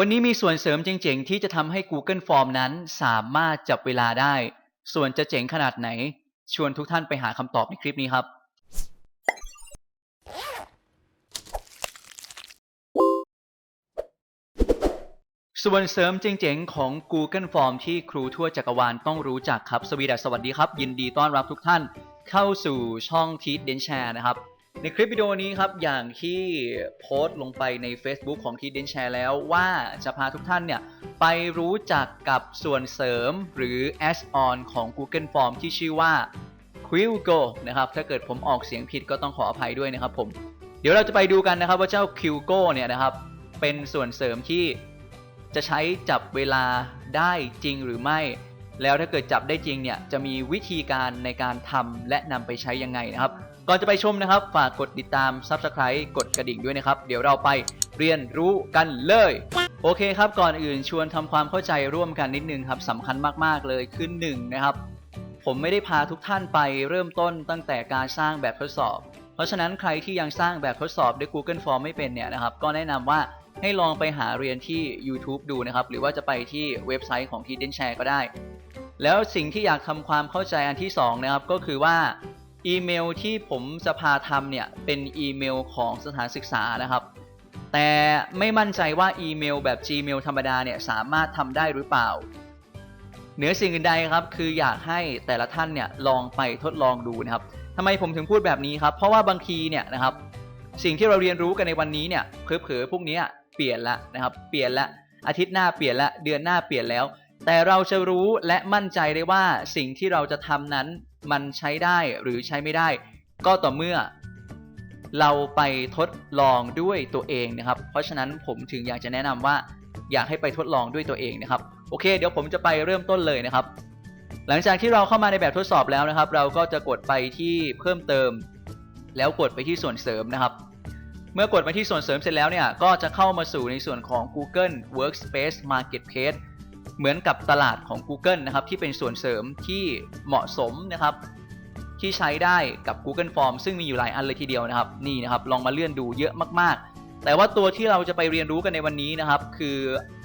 วันนี้มีส่วนเสริมเจ๋งๆ ที่จะทำให้ Google Form นั้นสามารถจับเวลาได้ ส่วนจะเจ๋งขนาดไหน ชวนทุกท่านไปหาคำตอบในคลิปนี้ครับ ส่วนเสริมเจ๋งๆ ของ Google Form ที่ครูทั่วจักรวาลต้องรู้จักครับ สวีดัสสวัสดีครับ ยินดีต้อนรับทุกท่านเข้าสู่ช่องที d เดนแชร์นะครับ ในคลิปวิดีโอนี้ครับ อย่างที่โพสต์ลงไปใน Facebook ของทีเดนแชร์แล้วว่าจะพาทุกท่านเนี่ยไปรู้จักกับส่วนเสริมหรือ add-on ของ Google Form ที่ชื่อว่า Quilgo นะครับ ถ้าเกิดผมออกเสียงผิดก็ต้องขออภัยด้วยนะครับผม เดี๋ยวเราจะไปดูกันนะครับว่าเจ้า Quilgo เนี่ยนะครับ เป็นส่วนเสริมที่จะใช้จับเวลาได้จริงหรือไม่ แล้วถ้าเกิดจับได้จริงเนี่ยจะมีวิธีการในการทำและนำไปใช้ยังไงนะครับ ก่อนจะไปชมนะครับ ฝากกดติดตาม Subscribe กดกระดิ่งด้วยนะครับ เดี๋ยวเราไปเรียนรู้กันเลย โอเคครับก่อนอื่นชวนทำความเข้าใจร่วมกันนิดนึงครับสำคัญมากๆเลยคือหนึ่งนะครับ ผมไม่ได้พาทุกท่านไปเริ่มต้นตั้งแต่การสร้างแบบทดสอบ เพราะฉะนั้นใครที่ยังสร้างแบบทดสอบด้วย Google Form ไม่เป็นเนี่ยนะครับ ก็แนะนำว่าให้ลองไปหาเรียนที่ YouTube ดูนะครับ หรือว่าจะไปที่เว็บไซต์ของ t ี d เดนแชร์ก็ได้ แล้วสิ่งที่อยากทำความเข้าใจอันที่2นะครับก็คือว่า อีเมลที่ผมจะพาทำเนี่ยเป็นอีเมลของสถานศึกษานะครับ แต่ไม่มั่นใจว่าอีเมลแบบ Gmail ธรรมดาเนี่ยสามารถทำได้หรือเปล่า เหนือสิ่งอื่นใดครับ คืออยากให้แต่ละท่านเนี่ยลองไปทดลองดูนะครับทำไมผมถึงพูดแบบนี้ครับ เพราะว่าบางทีเนี่ยนะครับ สิ่งที่เราเรียนรู้กันในวันนี้เนี่ยเผลอๆพวกนี้เปลี่ยนละนะครับ เปลี่ยนละอาทิตย์หน้าเปลี่ยนละเดือนหน้าเปลี่ยนแล้ว แต่เราจะรู้และมั่นใจได้ว่าสิ่งที่เราจะทำนั้น มันใช้ได้หรือใช้ไม่ได้ ก็ต่อเมื่อ เราไปทดลองด้วยตัวเองนะครับ เพราะฉะนั้นผมถึงอยากจะแนะนำว่า อยากให้ไปทดลองด้วยตัวเองนะครับ โอเค เดี๋ยวผมจะไปเริ่มต้นเลยนะครับ หลังจากที่เราเข้ามาในแบบทดสอบแล้วนะครับ เราก็จะกดไปที่เพิ่มเติม แล้วกดไปที่ส่วนเสริมนะครับเมื่อกดไปที่ส่วนเสริมเสร็จแล้วเนี่ย ก็จะเข้ามาสู่ในส่วนของ Google Workspace Marketplace เหมือนกับตลาดของ Google นะครับที่เป็นส่วนเสริมที่เหมาะสมนะครับที่ใช้ได้กับ Google Form ซึ่งมีอยู่หลายอันเลยทีเดียวนะครับนี่นะครับลองมาเลื่อนดูเยอะมากๆ แต่ว่าตัวที่เราจะไปเรียนรู้กันในวันนี้นะครับ คือ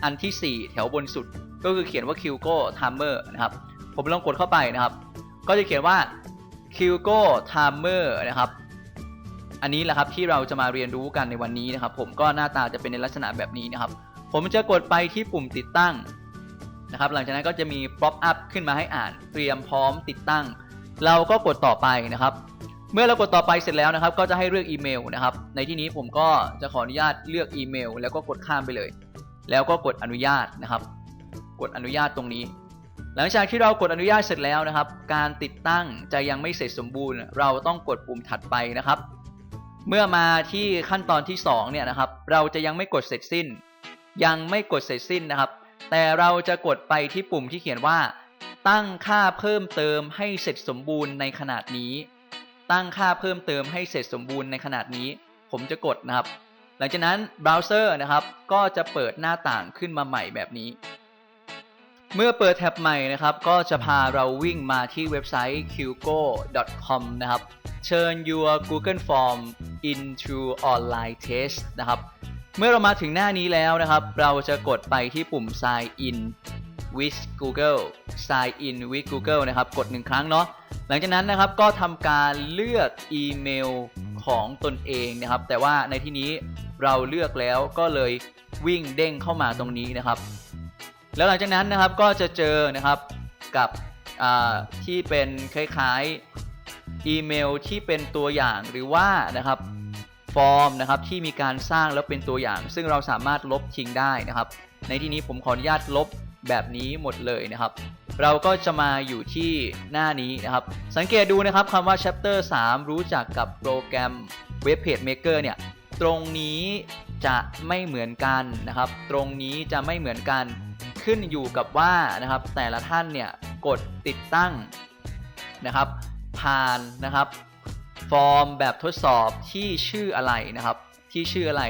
อันที่ 4 แถวบนสุด ก็คือเขียนว่า Qgo Timer นะครับผมลองกดเข้าไปนะครับ ก็จะเขียนว่า Qgo Timer นะครับอันนี้แหละครับที่เราจะมาเรียนรู้กันในวันนี้นะครับ ผมก็หน้าตาจะเป็นในลักษณะแบบนี้นะครับ ผมจะกดไปที่ปุ่มติดตั้ง นะครับหลังจากนั้นก็จะมี pop up ขึ้นมาให้อ่านเตรียมพร้อมติดตั้ง เราก็กดต่อไปนะครับ เมื่อเรากดต่อไปเสร็จแล้วนะครับ ก็จะให้เลือกอีเมลนะครับ ในที่นี้ผมก็จะขออนุญาตเลือกอีเมล แล้วก็กดข้ามไปเลย แล้วก็กดอนุญาตนะครับ กดอนุญาตตรงนี้ หลังจากที่เรากดอนุญาตเสร็จแล้วนะครับ การติดตั้งจะยังไม่เสร็จสมบูรณ์ เราต้องกดปุ่มถัดไปนะครับ เมื่อมาที่ขั้นตอนที่2เนี่ยนะครับ เราจะยังไม่กดเสร็จสิ้น ยังไม่กดเสร็จสิ้นนะครับ แต่เราจะกดไปที่ปุ่มที่เขียนว่า ตั้งค่าเพิ่มเติมให้เสร็จสมบูรณ์ในขนาดนี้ ตั้งค่าเพิ่มเติมให้เสร็จสมบูรณ์ในขนาดนี้ ผมจะกดนะครับ หลังจากนั้นเบราว์เซอร์นะครับ ก็จะเปิดหน้าต่างขึ้นมาใหม่แบบนี้ เมื่อเปิดแท็บใหม่นะครับ ก็จะพาเราวิ่งมาที่เว็บไซต์ qgo.com นะครับเชิญ your Google Form into online test นะครับ เมื่อเรามาถึงหน้านี้แล้วนะครับ เราจะกดไปที่ปุ่ม sign in with Google sign in with Google นะครับ กดหนึ่งครั้งเนาะหลังจากนั้นนะครับก็ทำการเลือกอีเมลของตนเองนะครับ แต่ว่าในที่นี้เราเลือกแล้วก็เลยวิ่งเด้งเข้ามาตรงนี้นะครับ แล้วหลังจากนั้นนะครับก็จะเจอนะครับกับที่เป็นคล้ายๆอีเมลที่เป็นตัวอย่างหรือว่านะครับ ฟอร์มนะครับที่มีการสร้างแล้วเป็นตัวอย่าง ซึ่งเราสามารถลบทิ้งได้นะครับ ในที่นี้ผมขออนุญาตลบแบบนี้หมดเลยนะครับ เราก็จะมาอยู่ที่หน้านี้นะครับ สังเกตดูนะครับคำว่า chapter 3 รู้จักกับโปรแกรม Web Page Maker เนี่ยตรงนี้จะไม่เหมือนกันนะครับ ตรงนี้จะไม่เหมือนกันขึ้นอยู่กับว่านะครับ แต่ละท่านเนี่ยกดติดตั้งนะครับ ผ่านนะครับ ฟอร์มแบบทดสอบที่ชื่ออะไรนะครับ ที่ชื่ออะไร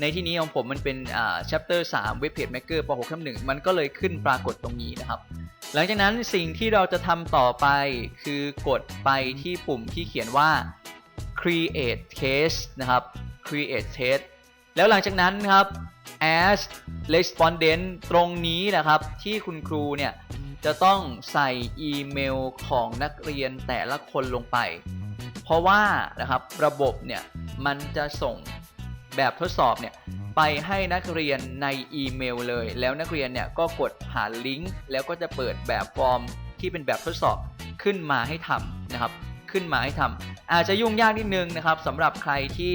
ในที่นี้ของผมมันเป็นอ่า chapter 3 Web Page Maker ป .6 ทับ1มันก็เลยขึ้นปรากฏตรงนี้นะครับ หลังจากนั้นสิ่งที่เราจะทำต่อไปคือกดไปที่ปุ่มที่เขียนว่า create case นะครับ create test แล้วหลังจากนั้นครับ as respondent ตรงนี้นะครับที่คุณครูเนี่ยจะต้องใส่อีเมลของนักเรียนแต่ละคนลงไป ราะว่านะครับระบบเนี่ยมันจะส่งแบบทดสอบเนี่ยไปให้นักเรียนในอีเมลเลย แล้วนักเรียนเนี่ยก็กดหาลิงก์แล้วก็จะเปิดแบบฟอร์มที่เป็นแบบทดสอบขึ้นมาให้ทำนะครับ ขึ้นมาให้ทำอาจจะยุ่งยากนิดนึงนะครับสำหรับใครที่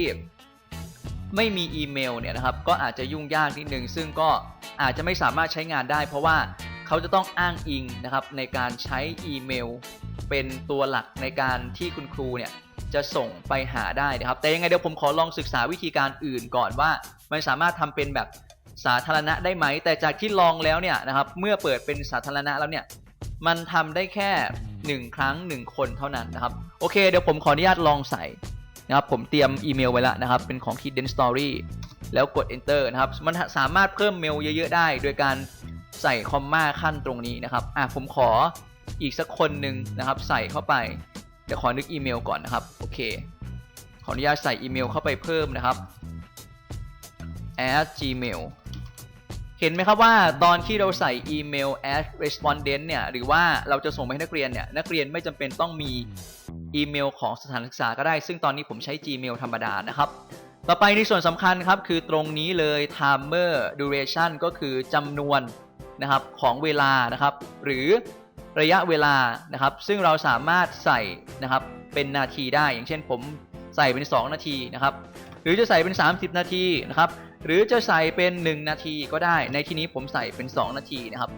ไม่มีอีเมลเนี่ยนะครับก็อาจจะยุ่งยากนิดนึงซึ่งก็อาจจะไม่สามารถใช้งานได้ เพราะว่าเขาจะต้องอ้างอิงนะครับในการใช้อีเมล เป็นตัวหลักในการที่คุณครูเนี่ย จะส่งไปหาได้นะครับ แต่ยังไงเดี๋ยวผมขอลองศึกษาวิธีการอื่นก่อนว่า มันสามารถทำเป็นแบบสาธารณะได้ไหม แต่จากที่ลองแล้วเนี่ยนะครับเมื่อเปิดเป็นสาธารณะแล้วเนี่ยมันทำได้แค่ 1 ครั้ง 1 คนเท่านั้นนะครับ โอเคเดี๋ยวผมขออนุญาตลองใส่นะครับผมเตรียมอีเมลไว้แล้วนะครับ เป็นของ Hidden Story แล้วกด Enter นะครับ มันสามารถเพิ่มเมลเยอะ ๆ ได้ โดยการใส่คอมมาขั้นตรงนี้นะครับ อะผมขออีกสักคนหนึ่งนะครับ ใส่เข้าไป เดี๋ยวขอนึกอีเมลก่อนนะครับ โอเค ขออนุญาตใส่อีเมลเข้าไปเพิ่มนะครับ at gmail เห็นไหมครับว่าตอนที่เราใส่อีเมล as respondent เนี่ย หรือว่าเราจะส่งไปให้นักเรียนเนี่ย นักเรียนไม่จำเป็นต้องมีอีเมลของสถานศึกษาก็ได้ ซึ่งตอนนี้ผมใช้ Gmail ธรรมดานะครับ ต่อไปในส่วนสำคัญครับ คือตรงนี้เลย timer duration ก็คือจำนวนนะครับของเวลานะครับ หรือ ระยะเวลานะครับ ซึ่งเราสามารถใส่นะครับเป็นนาทีได้ อย่างเช่นผมใส่เป็น 2 นาทีนะครับ หรือจะใส่เป็น 30 นาทีนะครับ หรือจะใส่เป็น 1 นาทีก็ได้ ในที่นี้ผมใส่เป็น 2 นาทีนะครับ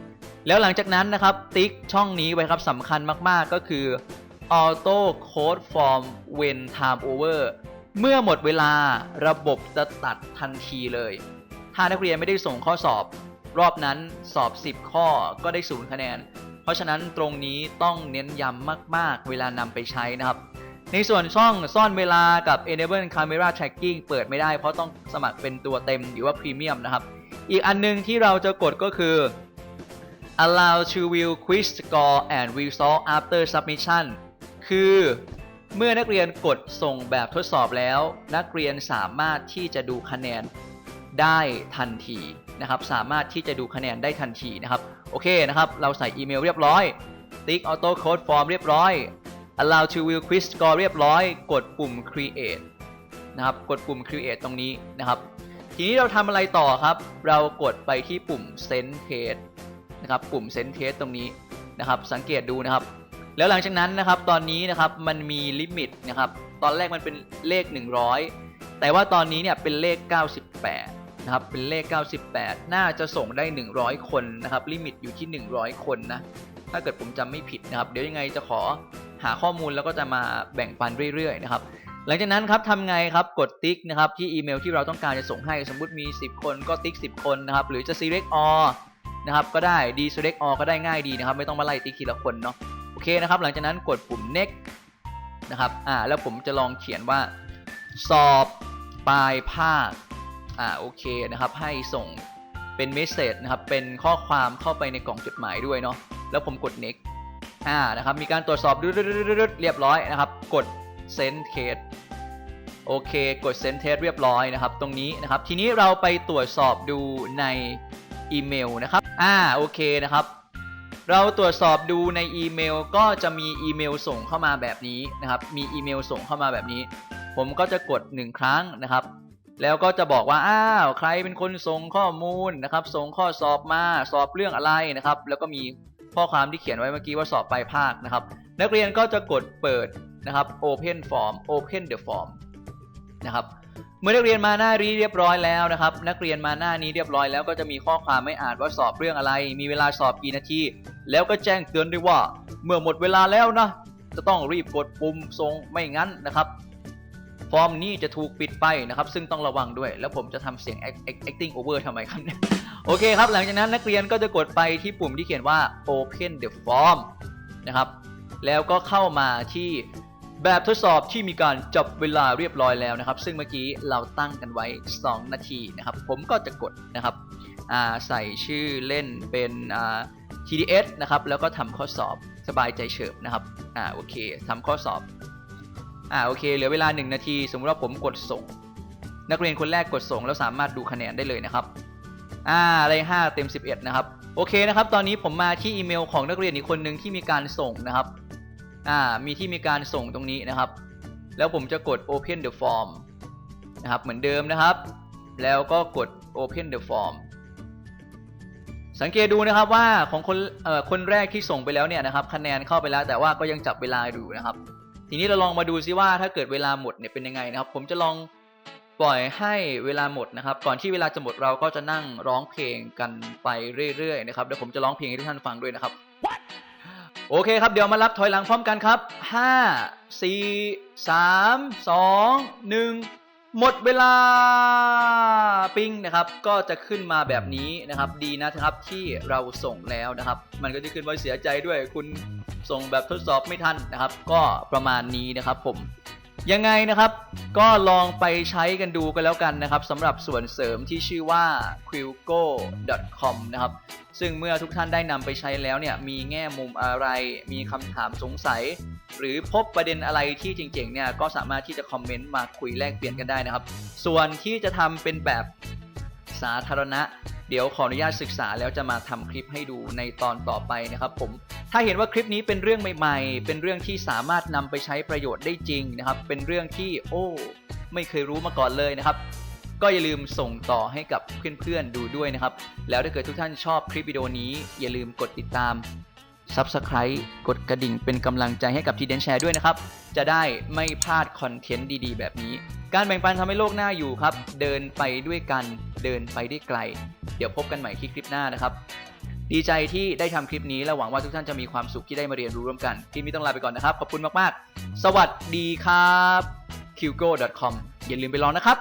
แล้วหลังจากนั้นนะครับ ติ๊กช่องนี้ไว้ครับสำคัญมากๆก็คือ auto code form when time over เมื่อหมดเวลาระบบจะตัดทันทีเลย ถ้านักเรียนไม่ได้ส่งข้อสอบ รอบนั้นสอบ 10 ข้อก็ได้ศูนย์คะแนน ราะฉะนั้นตรงนี้ต้องเน้นย้ำมาก ๆ เวลานำไปใช้นะครับ ในส่วนช่องซ่อนเวลากับ enable camera tracking เปิดไม่ได้เพราะต้องสมัครเป็นตัวเต็มหรือว่า premium นะครับ อีกอันหนึงที่เราจะกดก็คือ allow to view quiz score and result after submission คือเมื่อนักเรียนกดส่งแบบทดสอบแล้ว นักเรียนสามารถที่จะดูคะแนนได้ทันที นะครับสามารถที่จะดูคะแนนได้ทันทีนะครับโอเคนะครับเราใส่อีเมลเรียบร้อยติ๊ก auto code form เรียบร้อย allow to view quiz score เรียบร้อย กดปุ่ม create นะครับกดปุ่ม create ตรงนี้นะครับทีนี้เราทำอะไรต่อครับ เรากดไปที่ปุ่ม send test นะครับปุ่ม send test ตรงนี้นะครับสังเกตดูนะครับ แล้วหลังจากนั้นนะครับตอนนี้นะครับมันมีลิมิตนะครับตอนแรกมันเป็นเลข 100 แต่ว่าตอนนี้เนี่ยเป็นเลข 98 นะครับเป็นเลข 98 น่าจะส่งได้ 100 คนนะครับลิมิตอยู่ที่ 100 คนนะถ้าเกิดผมจำไม่ผิดนะครับ เดี๋ยวยังไงจะขอหาข้อมูลแล้วก็จะมาแบ่งปันเรื่อยๆนะครับหลังจากนั้นครับทำไงครับกดติ๊กนะครับที่อีเมลที่เราต้องการจะส่งให้สมมุติมี 10 คนก็ติ๊ก 10 คนนะครับหรือจะ select all นะครับก็ได้ d select all ก็ได้ง่ายดีนะครับ ไม่ต้องมาไล่ติ๊กทีละคนเนาะโอเคนะครับหลังจากนั้นกดปุ่ม next นะครับอ่าแล้วผมจะลองเขียนว่า สอบปลายภาค อ่าโอเคนะครับ ให้ส่งเป็นเมสเซจนะครับ เป็นข้อความเข้าไปในกล่องจดหมายด้วยเนาะแล้วผมกด next อ่านะครับ มีการตรวจสอบดึดๆๆๆเรียบร้อยนะครับ กด send test โอเค กด send test เรียบร้อยนะครับ ตรงนี้นะครับ ทีนี้เราไปตรวจสอบดูในอีเมลนะครับ อ่า โอเคนะครับ เราตรวจสอบดูในอีเมล ก็จะมีอีเมลส่งเข้ามาแบบนี้นะครับ มีอีเมลส่งเข้ามาแบบนี้ ผมก็จะกด 1 ครั้งนะครับ แล้วก็จะบอกว่าอ้าวใครเป็นคนส่งข้อมูลนะครับ ส่งข้อสอบมาสอบเรื่องอะไรนะครับ แล้วก็มีข้อความที่เขียนไว้เมื่อกี้ว่าสอบปลายภาคนะครับ นักเรียนก็จะกดเปิดนะครับ open form open the form นะครับเมื่อนักเรียนมาหน้านี้เรียบร้อยแล้วนะครับ นักเรียนมาหน้านี้เรียบร้อยแล้วก็จะมีข้อความไม่อ่านว่าสอบเรื่องอะไร มีเวลาสอบกี่นาทีแล้วก็แจ้งเตือนด้วยว่า เมื่อหมดเวลาแล้วนะจะต้องรีบกดปุ่มส่งไม่งั้นนะครับ ฟอร์มนี้จะถูกปิดไปนะครับ ซึ่งต้องระวังด้วย แล้วผมจะทำเสียง acting over ทำไมครับเนี่ยโอเคครับ หลังจากนั้นนักเรียนก็จะกดไปที่ปุ่มที่เขียนว่า open the form นะครับ แล้วก็เข้ามาที่แบบทดสอบที่มีการจับเวลาเรียบร้อยแล้วนะครับ ซึ่งเมื่อกี้เราตั้งกันไว้ 2 นาทีนะครับ ผมก็จะกดนะครับใส่ชื่อเล่นเป็น TDS นะครับ แล้วก็ทำข้อสอบสบายใจเฉิบนะครับ อ่า โอเคทำข้อสอบ อ่าโอเคเหลือเวลา 1 นาที สมมติว่าผมกดส่ง นักเรียนคนแรกกดส่งแล้วสามารถดูคะแนนได้เลยนะครับอ่าได้5เต็ม 11 นะครับ โอเคนะครับ ตอนนี้ผมมาที่อีเมลของนักเรียนอีกคนหนึ่งที่มีการส่งนะครับอ่ามีที่มีการส่งตรงนี้นะครับ แล้วผมจะกด open the form นะครับเหมือนเดิมนะครับ แล้วก็กด open the form สังเกตดูนะครับว่าของคนเอ่อคนแรกที่ส่งไปแล้วเนี่ยนะครับคะแนนเข้าไปแล้วแต่ว่าก็ยังจับเวลาอยู่นะครับ ทีนี้เราลองมาดูซิว่าถ้าเกิดเวลาหมดเนี่ยเป็นยังไงนะครับ ผมจะลองปล่อยให้เวลาหมดนะครับ ก่อนที่เวลาจะหมดเราก็จะนั่งร้องเพลงกันไปเรื่อยๆนะครับเดี๋ยวผมจะร้องเพลงให้ทุกท่านฟังด้วยนะครับโอเคครับเดี๋ยวมารับถอยหลังพร้อมกันครับ 5 4 3 2 1 หมดเวลาปิ้งนะครับ ก็จะขึ้นมาแบบนี้นะครับ ดีนะครับที่เราส่งแล้วนะครับ มันก็จะขึ้นว่าเสียใจด้วยคุณ ส่งแบบทดสอบไม่ทันนะครับ ก็ประมาณนี้นะครับผมยังไงนะครับ ก็ลองไปใช้กันดูกันแล้วกันนะครับสำหรับส่วนเสริมที่ชื่อว่า quilgo.com นะครับ ซึ่งเมื่อทุกท่านได้นำไปใช้แล้วเนี่ย มีแง่มุมอะไร มีคำถามสงสัย หรือพบประเด็นอะไรที่เจ๋งๆเนี่ย ก็สามารถที่จะคอมเมนต์มาคุยแลกเปลี่ยนกันได้นะครับ ส่วนที่จะทำเป็นแบบสาธารณะ เดี๋ยวขออนุญาตศึกษาแล้วจะมาทำคลิปให้ดูในตอนต่อไปนะครับผม ถ้าเห็นว่าคลิปนี้เป็นเรื่องใหม่ๆ เป็นเรื่องที่สามารถนำไปใช้ประโยชน์ได้จริงนะครับ เป็นเรื่องที่โอ้ไม่เคยรู้มาก่อนเลยนะครับ ก็อย่าลืมส่งต่อให้กับเพื่อนๆดูด้วยนะครับ แล้วถ้าเกิดทุกท่านชอบคลิปวิดีโอนี้อย่าลืมกดติดตาม Subscribe กดกระดิ่งเป็นกำลังใจให้กับทีเดนแชร์ด้วยนะครับ จะได้ไม่พลาดคอนเทนต์ดีๆ แบบนี้ การแบ่งปันทำให้โลกหน้าอยู่ครับ เดินไปด้วยกัน เดินไปได้ไกล เดี๋ยวพบกันใหม่ที่คลิปหน้านะครับ ดีใจที่ได้ทำคลิปนี้และหวังว่าทุกท่านจะมีความสุขที่ได้มาเรียนรู้ร่วมกันคลิปนี้ต้องลาไปก่อนนะครับ ขอบคุณมาก ๆ สวัสดีครับ qgo.com อย่าลืมไปลองนะครับ